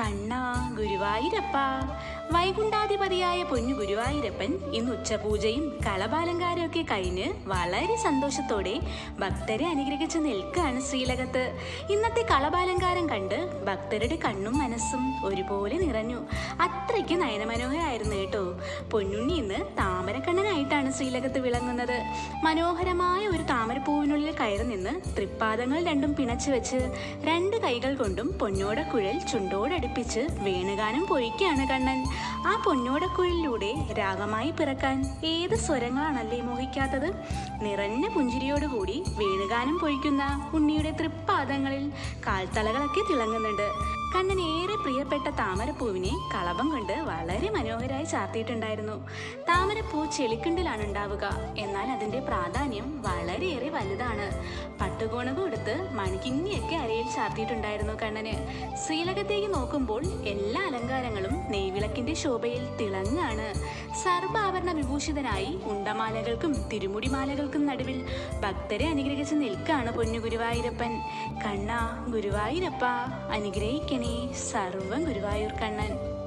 കണ്ണാ ഗുരുവായൂരപ്പ. വൈകുണ്ഠാധിപതിയായ പൊന്നു ഗുരുവായൂരപ്പൻ ഇന്ന് ഉച്ചപൂജയും കളപാലങ്കാരമൊക്കെ കഴിഞ്ഞ് വളരെ സന്തോഷത്തോടെ ഭക്തരെ അനുഗ്രഹിച്ച് നിൽക്കുകയാണ് ശ്രീലകത്ത്. ഇന്നത്തെ കളപാലങ്കാരം കണ്ട് ഭക്തരുടെ കണ്ണും മനസ്സും ഒരുപോലെ നിറഞ്ഞു. അത്രയ്ക്ക് നയനമനോഹരായിരുന്നു കേട്ടോ. പൊന്നുണ്ണി ഇന്ന് താമരക്കണ്ണനായിട്ടാണ് ശ്രീലകത്ത് വിളങ്ങുന്നത്. മനോഹരമായ ഒരു താമരപ്പൂവിനുള്ളിൽ കയറി നിന്ന് തൃപ്പാദങ്ങൾ രണ്ടും പിണച്ചു വെച്ച് രണ്ട് കൈകൾ കൊണ്ടും പൊന്നോടക്കുഴൽ ചുണ്ടോടടുപ്പിച്ച് വേണുഗാനം പൊഴിക്കുകയാണ് കണ്ണൻ. ആ പൊന്നോടക്കുഴലിലൂടെ രാഗമായി പിറക്കാൻ ഏത് സ്വരങ്ങളാണല്ലേ മോഹിക്കാത്തത്? നിറഞ്ഞ പുഞ്ചിരിയോടുകൂടി വേണുഗാനം പൊഴിക്കുന്ന ഉണ്ണിയുടെ തൃപ്പാദങ്ങളിൽ കാൽത്തലകളൊക്കെ തിളങ്ങുന്നുണ്ട്. കണ്ണൻ ഏറെ പ്രിയപ്പെട്ട താമരപ്പൂവിനെ കളഭം കൊണ്ട് വളരെ മനോഹരമായി ചാർത്തിയിട്ടുണ്ടായിരുന്നു. താമരപ്പൂ ചെളിക്കുണ്ടിലാണ് ഉണ്ടാവുക. എന്നാൽ അതിന്റെ പ്രാധാന്യം വളരെയേറെ വലുതാണ്. പട്ടുകോണകം എടുത്ത് മണിക്കിങ്ങിയൊക്കെ അരയിൽ ചാർത്തിയിട്ടുണ്ടായിരുന്നു കണ്ണന്. ശ്രീലകത്തേക്ക് നോക്കുമ്പോൾ എല്ലാ അലങ്കാരങ്ങളും നെയ്വിളക്കിന്റെ ശോഭയിൽ തിളങ്ങാണ്. സർവാഭരണ വിഭൂഷിതനായി ഉണ്ടമാലകൾക്കും തിരുമുടിമാലകൾക്കും നടുവിൽ ഭക്തരെ അനുഗ്രഹിച്ച് നിൽക്കാണ് പൊന്നു ഗുരുവായൂരപ്പൻ. കണ്ണ ഗുരുവായൂരപ്പ അനുഗ്രഹിക്കണേ സർവം ഗുരുവായൂർ കണ്ണൻ.